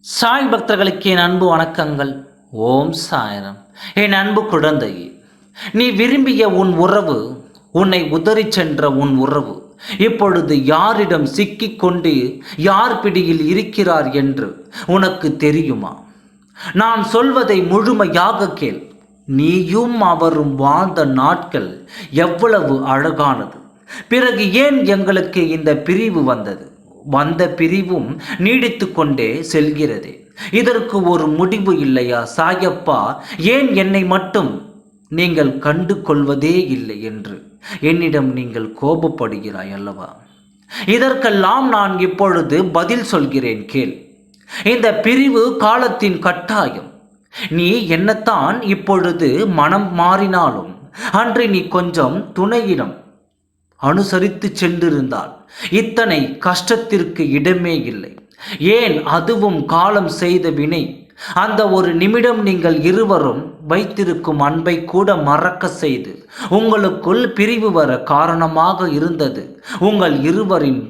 சாய் பக்தர்களுக்கு என் அன்பு வணக்கங்கள். ஓம் சாயரம். என் அன்பு குழந்தையே நீ விரும்பிய உன் உறவு உன்னை உதறிச் சென்ற உன் உறவு இப்பொழுது யாரிடம் சிக்கிக் கொண்டு யார் பிடியில் இருக்கிறார் என்று உனக்கு தெரியுமா? நான் சொல்வதை முழுமையாக கேள். நீயும் அவரும் வாழ்ந்த நாட்கள் எவ்வளவு அழகானது. பிறகு ஏன் எங்களுக்கு இந்த பிரிவு வந்தது? வந்த பிரிவும் நீடித்து கொண்டே செல்கிறது. இதற்கு ஒரு முடிவு இல்லையா சாயப்பா? ஏன் என்னை மட்டும் நீங்கள் கண்டு கொள்வதே இல்லை என்று என்னிடம் நீங்கள் கோபப்படுகிறாய் அல்லவா? இதற்கெல்லாம் நான் இப்பொழுது பதில் சொல்கிறேன் கேள். இந்த பிரிவு காலத்தின் கட்டாயம். நீ என்னத்தான் இப்பொழுது மனம் மாறினாலும் அன்று நீ கொஞ்சம் துணையிடம் அனுசரித்து சென்றிருந்தால் இத்தனை கஷ்டத்திற்கு இடமே இல்லை. ஏன் அதுவும் காலம் செய்த வினை? அந்த ஒரு நிமிடம் நீங்கள் இருவரும் வைத்திருக்கும் அன்பை கூட மறக்க செய்து உங்களுக்குள் பிரிவு வர காரணமாக இருந்தது உங்கள் இருவரின்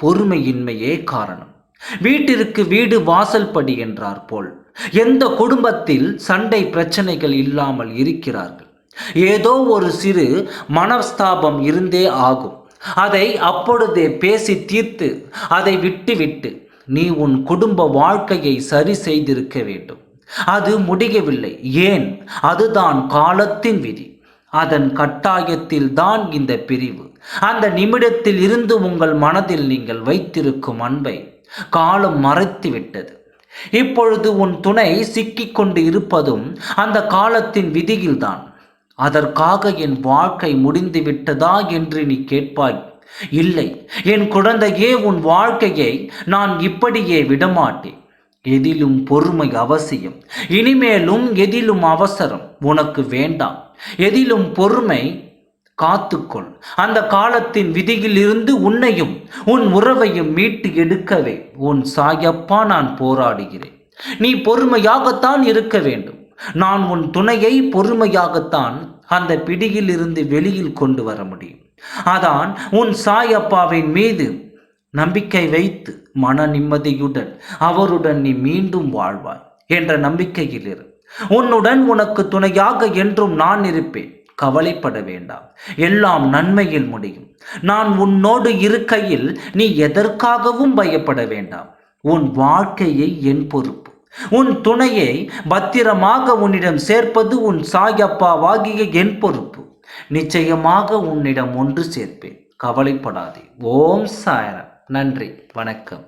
பொறுமையின்மையே காரணம். வீட்டிற்கு வீடு வாசல் படி என்றார் போல். எந்த குடும்பத்தில் சண்டை பிரச்சனைகள் இல்லாமல் இருக்கிறார்கள். ஏதோ ஒரு சிறு மனஸ்தாபம் இருந்தே ஆகும். அதை அப்பொழுதே பேசி தீர்த்து அதை விட்டுவிட்டு நீ உன் குடும்ப வாழ்க்கையை சரி செய்திருக்க வேண்டும். அது முடியவில்லை. ஏன்? அதுதான் காலத்தின் விதி. அதன் கட்டாயத்தில் தான் இந்த பிரிவு. அந்த நிமிடத்தில் இருந்து உங்கள் மனதில் நீங்கள் வைத்திருக்கும் அன்பை காலம் மறைத்து விட்டது இப்பொழுது உன் துணை சிக்கிக்கொண்டு இருப்பதும் அந்த காலத்தின் விதியில்தான். அதற்காக என் வாழ்க்கை முடிந்து விட்டதா என்று நீ கேட்பாய். இல்லை என் குழந்தையே உன் வாழ்க்கையை நான் இப்படியே விடமாட்டேன். எதிலும் பொறுமை அவசியம். இனிமேலும் எதிலும் அவசரம் உனக்கு வேண்டாம். எதிலும் பொறுமை காத்துக்கொள். அந்த காலத்தின் விதியில் இருந்து உன்னையும் உன் உறவையும் மீட்டு எடுக்கவே உன் சாயப்பா நான் போராடுகிறேன். நீ பொறுமையாகத்தான் இருக்க வேண்டும். நான் உன் துணையை பொறுமையாகத்தான் அந்த பிடியில் இருந்து வெளியில் கொண்டு வர முடியும். அதான் உன் சாயப்பாவின் மீது நம்பிக்கை வைத்து மன நிம்மதியுடன் அவருடன் நீ மீண்டும் வாழ்வாய் என்ற நம்பிக்கையில் இரு. உன்னுடன் உனக்கு துணையாக என்றும் நான் இருப்பேன். கவலைப்பட வேண்டாம். எல்லாம் நன்மையில் முடியும். நான் உன்னோடு இருக்கையில் நீ எதற்காகவும் பயப்பட வேண்டாம். உன் வாழ்க்கையை என் பொறுப்பு. உன் துணையை பத்திரமாக உன்னிடம் சேர்ப்பது உன் சாயப்பாவாகிய என் பொறுப்பு. நிச்சயமாக உன்னிடம் ஒன்று சேர்ப்பேன். கவலைப்படாதே. ஓம் சாயரம் நன்றி. வணக்கம்.